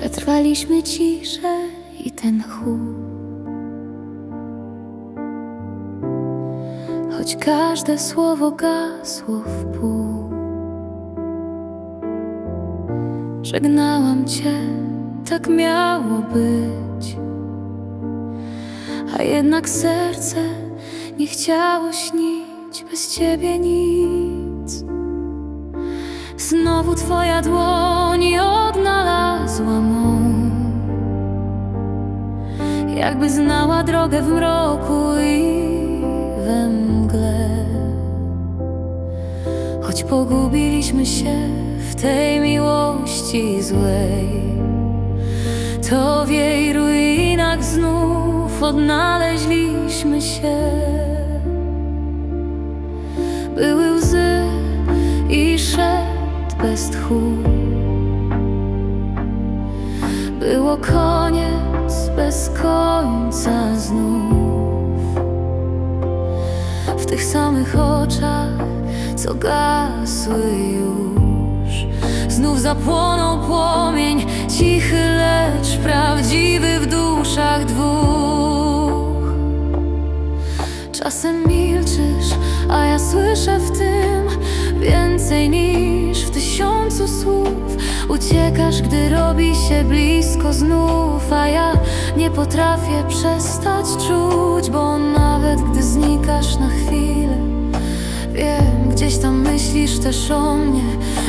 Przetrwaliśmy ciszę i ten chłód. Choć każde słowo gasło w pół. Żegnałam cię, tak miało być. A jednak serce nie chciało śnić bez ciebie nic. Znowu twoja dłoń odnalazła Jakby znała drogę w mroku i we mgle. Choć pogubiliśmy się w tej miłości złej To w jej ruinach znów odnaleźliśmy się. Były łzy i szedł bez tchu. Było koniec bez końca znów W tych samych oczach, co gasły już Znów zapłonął płomień, cichy, lecz prawdziwy w duszach dwóch Czasem milczysz, a ja słyszę w tym więcej niż w tysiącu. Uciekasz, gdy robi się blisko znów, a ja nie potrafię przestać czuć, bo nawet gdy znikasz na chwilę, wiem, gdzieś tam myślisz też o mnie,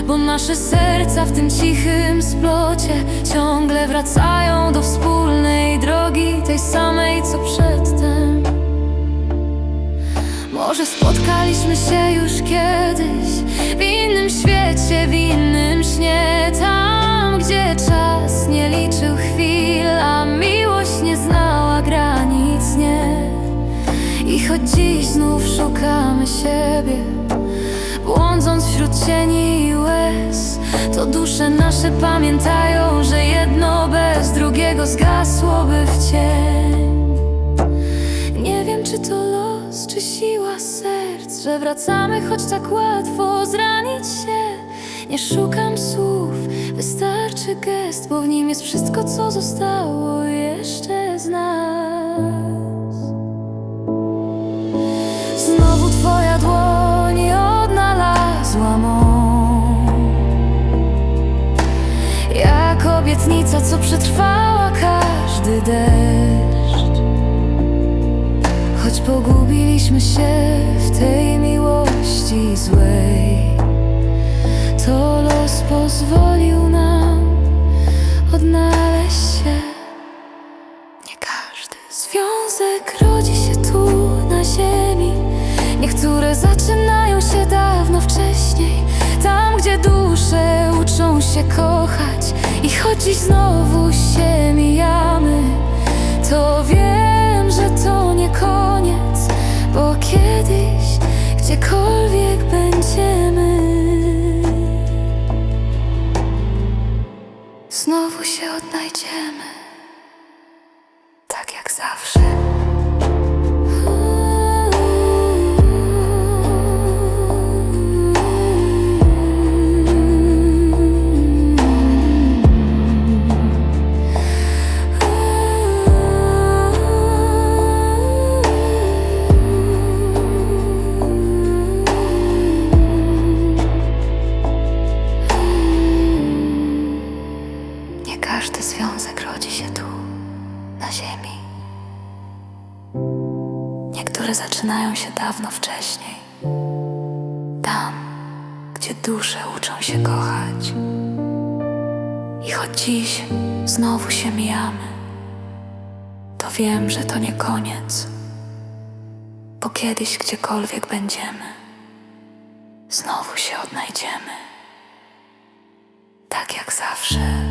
bo nasze serca w tym cichym splocie ciągle wracają do wspólnej drogi, tej samej co przedtem. Może spotkaliśmy się już kiedyś Czas nie liczył chwil A miłość nie znała granic, nie I choć dziś znów szukamy siebie Błądząc wśród cieni i łez To dusze nasze pamiętają, że jedno bez drugiego zgasłoby w cień nie wiem, czy to los, czy siła serc, że wracamy, choć tak łatwo zranić się. Nie szukam słów, wystarczy gest, bo w nim jest wszystko, co zostało jeszcze z nas. Znowu Twoja dłoń odnalazła mą, jak obietnica, co przetrwała każdy deszcz. Choć pogubiliśmy się w tej miłości złej, to los pozwolił nam odnaleźć się. Nie każdy związek rodzi się tu na ziemi. Niektóre zaczynają się dawno wcześniej, tam gdzie dusze uczą się kochać. I choć dziś znowu się mijamy, to wiem, że to nie koniec, bo kiedyś, gdziekolwiek będziemy, znowu się odnajdziemy, Niektóre zaczynają się dawno wcześniej. Tam, gdzie dusze uczą się kochać. I choć dziś znowu się mijamy, to wiem, że to nie koniec. Bo kiedyś, gdziekolwiek będziemy, znowu się odnajdziemy. Tak jak zawsze.